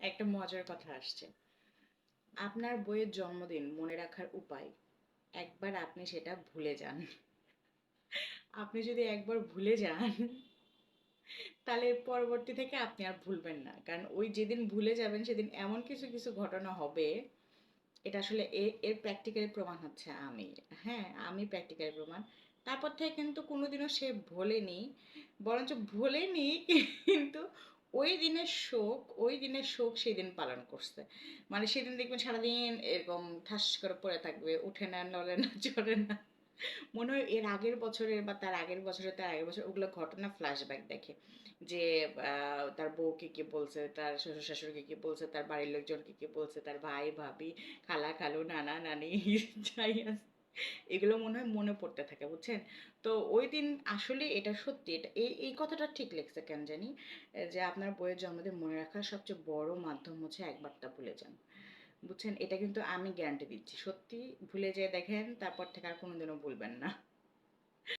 একটা মজার কথা আসছে। আপনার বইয়ের জন্মদিন মনে রাখার উপায়, একবার আপনি সেটা ভুলে যান। আপনি যদি একবার ভুলে যান, তাহলে পরবর্তী থেকে আপনি আর ভুলবেন না। কারণ ওই যেদিন ভুলে যাবেন, সেদিন এমন কিছু কিছু ঘটনা হবে, এটা আসলে এর প্র্যাকটিক্যালি প্রমাণ হচ্ছে আমি। হ্যাঁ আমি প্র্যাকটিক্যালি প্রমাণ। তারপর থেকে কিন্তু কোনোদিনও সে ভোলেনি, বরঞ্চ ভোলেনি, কিন্তু ওই দিনের শোক, ওই দিনের শোক সেই দিন পালন করছে। মানে সেদিন দেখবেন সারাদিন এরকম ঠাস করে পড়ে থাকবে, উঠে না, নড়ে না, চড়ে না। মনে হয় এর আগের বছরের বা তার আগের বছরের, তার আগের বছর ওগুলো ঘটনা ফ্ল্যাশব্যাক দেখে। যে তার বউকে কি বলছে, তার শ্বশুর শাশুড়িকে কি বলছে, তার বাড়ির লোকজনকে কি বলছে, তার ভাই, ভাবি, খালা, খালু, নানা, নানি, যাই আছে। এগুলো মনে হয় মনে পড়তে থাকে, বুঝছেন? তো ওই দিন আসলে এটা সত্যি, এটা এই এই কথাটা ঠিক লেগেছে কেন জানি? যে আপনার বইয়ের জন্মদিন মনে রাখার সবচেয়ে বড় মাধ্যম হচ্ছে একবারটা ভুলে যান, বুঝছেন? এটা কিন্তু আমি গ্যারান্টি দিচ্ছি, সত্যি ভুলে যেয়ে দেখেন, তারপর থেকে আর কোনোদিনও ভুলবেন না।